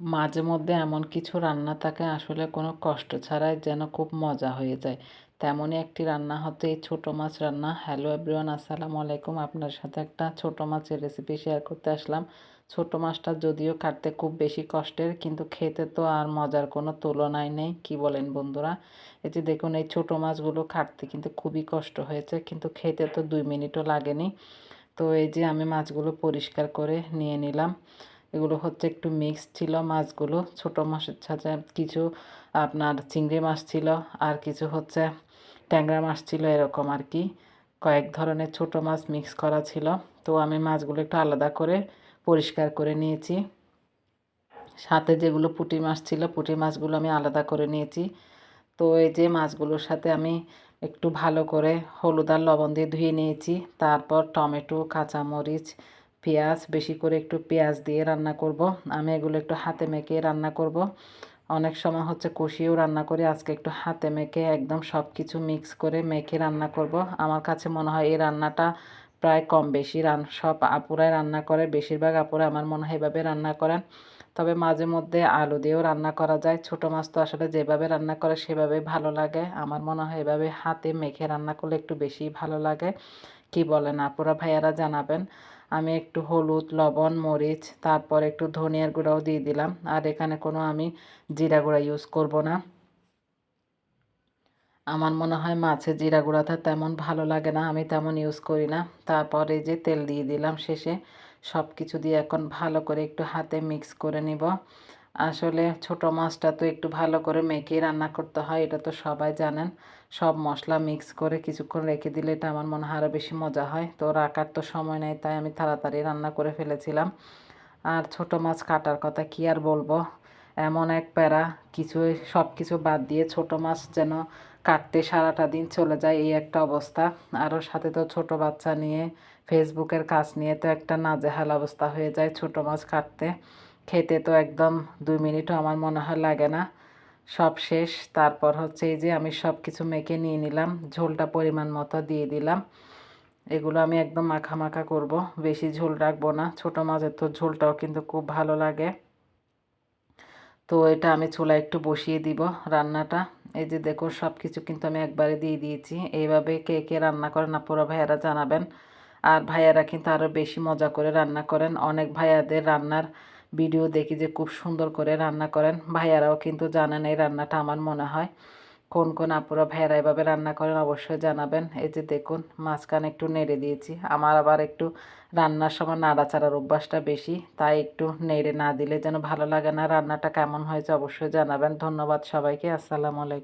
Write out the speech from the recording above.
মাঝে মধ্যে এমন কিছু রান্না থাকে, আসলে কোনো কষ্ট ছাড়াই যেন খুব মজা হয়ে যায়। তেমনই একটি রান্না হতো এই ছোটো মাছ রান্না। হ্যালো এভরিওয়ান আসসালামু আলাইকুম। আপনার সাথে একটা ছোটো মাছের রেসিপি শেয়ার করতে আসলাম। ছোটো মাছটা যদিও কাটতে খুব বেশি কষ্টের, কিন্তু খেতে তো আর মজার কোনো তুলনাই নেই। কি বলেন বন্ধুরা? এই যে দেখুন, এই ছোটো মাছগুলো কাটতে কিন্তু খুবই কষ্ট হয়েছে, কিন্তু খেতে তো দুই মিনিটও লাগেনি। তো এই যে আমি মাছগুলো পরিষ্কার করে নিয়ে নিলাম। এগুলো হচ্ছে একটু মিক্স ছিল মাছগুলো। ছোট মাছের সাথে কিছু আপনার চিংড়ি মাছ ছিল আর কিছু হচ্ছে ট্যাংরা মাছ ছিল এরকম আর কি। কয়েক ধরনের ছোট মাছ মিক্স করা ছিল। তো আমি মাছগুলো একটু আলাদা করে পরিষ্কার করে নিয়েছি। সাথে যেগুলো পুঁটি মাছ ছিল, পুঁটি মাছগুলো আমি আলাদা করে নিয়েছি। তো এই যে মাছগুলোর সাথে আমি একটু ভালো করে হলুদ আর লবণ দিয়ে ধুয়ে নিয়েছি। তারপর টমেটো, কাঁচামরিচ পেঁয়াজ, বেশি করে একটু পেঁয়াজ দিয়ে রান্না করব। আমি এগুলো একটু হাতে মেখে রান্না করব। অনেক সময় হচ্ছে কষিয়েও রান্না করি। আজকে একটু হাতে মেখে একদম সব কিছু মিক্স করে মেখে রান্না করব। আমার কাছে মনে হয় এই রান্নাটা প্রায় কম বেশি রান সব আপুরাই রান্না করে। বেশিরভাগ আপুরা আমার মনে হয় এভাবে রান্না করেন। তবে মাঝে মধ্যে আলু দিয়েও রান্না করা যায়। ছোটো মাছ তো আসলে যেভাবে রান্না করে সেভাবে ভালো লাগে। আমার মনে হয় এভাবে হাতে মেখে রান্না করলে একটু বেশি ভালো লাগে। কি বলেন? আপুরা, ভাইয়ারা জানাবেন। আমি একটু হলুদ, লবণ, মরিচ, তারপর একটু ধনিয়ার গুঁড়াও দিয়ে দিলাম। আর এখানে কোনো আমি জিরা গুঁড়া ইউজ করব না। আমার মনে হয় মাছের জিরা গুঁড়াটা তেমন ভালো লাগে না, আমি তেমন ইউজ করি না। তারপরে যে তেল দিয়ে দিলাম শেষে সব কিছু দিয়ে এখন ভালো করে একটু হাতে মিক্স করে নিব। আসলে ছোট মাছটা তো একটু ভালো করে মেখে রান্না করতে হয়, এটা তো সবাই জানেন। সব মশলা মিক্স করে কিছুক্ষণ রেখে দিলে এটা আমার মনে হয় আরও বেশি মজা হয়। তো রাখার তো সময় নেই, তাই আমি তাড়াতাড়ি রান্না করে ফেলেছিলাম। আর ছোট মাছ কাটার কথা কি আর বলব? এমন এক প্যারা, কিছু সব কিছু বাদ দিয়ে ছোট মাছ যেন কাটতে সারাটা দিন চলে যায় এই একটা অবস্থা। আরও সাথে তো ছোট বাচ্চা নিয়ে ফেসবুকের কাজ নিয়ে তো একটা নাজেহাল অবস্থা হয়ে যায় ছোট মাছ কাটতে। খেতে তো একদম দুই মিনিটও আমার মনে হয় লাগে না। সব শেষ, তারপর হচ্ছে এই যে আমি সব কিছু মেখে নিয়ে নিলাম, ঝোলটা পরিমাণ মতো দিয়ে দিলাম। এগুলো আমি একদম মাখা মাখা করব, বেশি ঝোল রাখব না, ছোটো মাছের তো ঝোলটাও কিন্তু খুব ভালো লাগে। তো এটা আমি চুলা একটু বসিয়ে দিব রান্নাটা। এই যে দেখো সব কিছু কিন্তু আমি একবারে দিয়ে দিয়েছি। এইভাবে কে কে রান্না করেন আপুরা ভাইয়ারা জানাবেন। আর ভাইয়ারা কিন্তু আরও বেশি মজা করে রান্না করেন। অনেক ভাইয়াদের রান্নার ভিডিও দেখি যে খুব সুন্দর করে রান্না করেন। ভাইয়ারাও কিন্তু জানেন এই রান্নাটা আমার মনে হয়। কোন কোন আপুরা ভাইয়ারা এভাবে রান্না করেন অবশ্যই জানাবেন। এই যে দেখুন, মাঝখানে একটু নেড়ে দিয়েছি। আমার আবার একটু রান্নার সময় নাড়াচাড়ার অভ্যাসটা বেশি, তাই একটু নেড়ে না দিলে যেন ভালো লাগে না। রান্নাটা কেমন হয়েছে অবশ্যই জানাবেন। ধন্যবাদ সবাইকে। আসসালামু আলাইকুম।